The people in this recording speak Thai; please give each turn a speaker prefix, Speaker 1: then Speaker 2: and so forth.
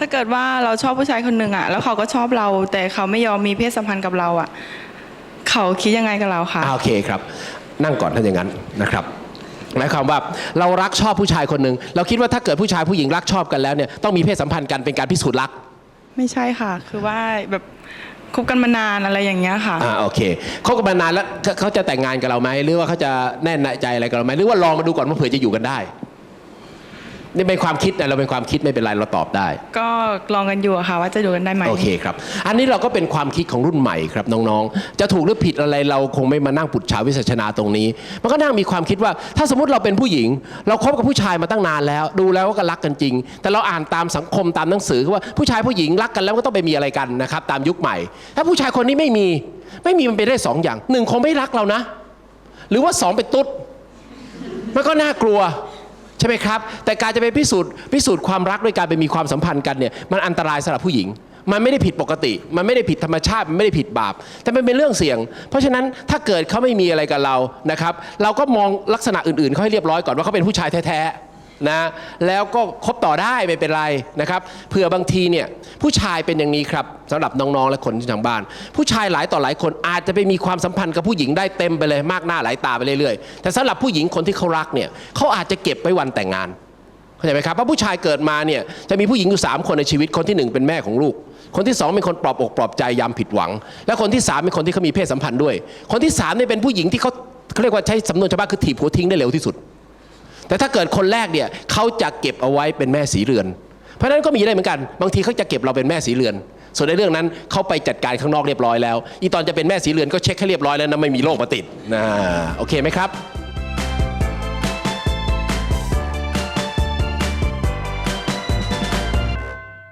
Speaker 1: ถ้าเกิดว่าเราชอบผู้ชายคนหนึ่งอะแล้วเขาก็ชอบเรา แต่เขาไม่ยอมมีเพศสัมพันธ์กับเราอะเขาคิดยังไงกับเราคะ
Speaker 2: อ่าโอเคครับ นั่งก่อนถ้าอย่างนั้นนะครับหมายความว่าเรารักชอบผู้ชายคนหนึ่งเราคิดว่าถ้าเกิดผู้ชายผู้หญิงรักชอบกันแล้วเนี่ยต้องมีเพศสัมพันธ์กันเป็นการพิสูจน์รัก
Speaker 1: ไม่ใช่ค่ะ คือว่าแบบคบกันมานานอะไรอย่างเงี้ยค่ะ
Speaker 2: อ่าโอเคเขากันมานานแล้วเขาเขาจะแต่งงานกับเราไหมหรือว่าเขาจะแน่นใจอะไรกับเราไหมหรือว่าลองมาดูก่อนว่าเผื่อจะอยู่กันได้ นี่เป็นความคิดนะเราเป็นความคิดไม่เป็นไรเราตอบได้
Speaker 1: ก็ลองกันอยู่อะค่ะ ว่าจะอยู่กันได้ไหม
Speaker 2: โอเคครับ อันนี้เราก็เป็นความคิดของรุ่นใหม่ครับน้องๆ จะถูกหรือผิดอะไรเราคงไม่มานั่งปุจฉาวิสัชนาตรงนี้ มันก็นั่งมีความคิดว่า ถ้าสมมติเราเป็นผู้หญิง เราคบกับผู้ชายมาตั้งนานแล้ว ดูแล้วว่าก็รักกันจริง แต่เราอ่านตามสังคมตามหนังสือว่าผู้ชายผู้หญิงรักกันแล้วก็ต้องไปมีอะไรกันนะครับตามยุคใหม่ ถ้าผู้ชายคนนี้ไม่มีไม่มีมันเป็นได้สองอย่างหนึ่งคงไม่รักเรานะ หรือว่าสองเป็นตุ๊ดมันก็น่ากลัว ใช่ไหมครับ แต่การจะไปพิสูจน์พิสูจน์ความรักด้วยการไปมีความสัมพันธ์กันเนี่ยมันอันตรายสำหรับผู้หญิง มันไม่ได้ผิดปกติ มันไม่ได้ผิดธรรมชาติ มันไม่ได้ผิดบาป แต่มันเป็นเรื่องเสี่ยง เพราะฉะนั้นถ้าเกิดเขาไม่มีอะไรกับเรานะครับ เราก็มองลักษณะอื่นๆเขาให้เรียบร้อยก่อนว่าเขาเป็นผู้ชายแท้ๆ นะแล้วก็คบต่อได้ไม่เป็นไรนะครับเผื่อบางทีเนี่ยผู้ชายเป็นอย่างนี้ครับสำหรับน้องๆและคนที่ทางบ้าน ผู้ชายหลายต่อหลายคนอาจจะไปมีความสัมพันธ์กับผู้หญิงได้เต็มไปเลยมากหน้าหลายตาไปเรื่อยๆ แต่สำหรับผู้หญิงคนที่เขารักเนี่ยเขาอาจจะเก็บไว้วันแต่งงานเข้าใจไหมครับเพราะผู้ชายเกิดมาเนี่ยจะมีผู้หญิงอยู่ 3 คนในชีวิตคนที่หนึ่งเป็นแม่ของลูกคนที่สองเป็นคนปลอบอกปลอบใจยามผิดหวัง และคนที่สามเป็นคนที่เขามีเพศสัมพันธ์ด้วย คนที่สามเนี่ยเป็นผู้หญิงที่เขาเขาเรียกว่าใช้สำนวนชาวบ้านคือถีบหัวทิ้งได้เร็วที่สุด แต่ถ้าเกิดคนแรกเนี่ยเขาจะเก็บเอาไว้เป็นแม่สีเรือน เพราะฉะนั้นก็มีได้เหมือนกัน บางทีเขาจะเก็บเราเป็นแม่สีเรือน ส่วนในเรื่องนั้นเขาไปจัดการข้างนอกเรียบร้อยแล้ว อีตอนจะเป็นแม่สีเรือนก็เช็คให้เรียบร้อยแล้วนะไม่มีโรคมาติดนะโอเคไหมครับ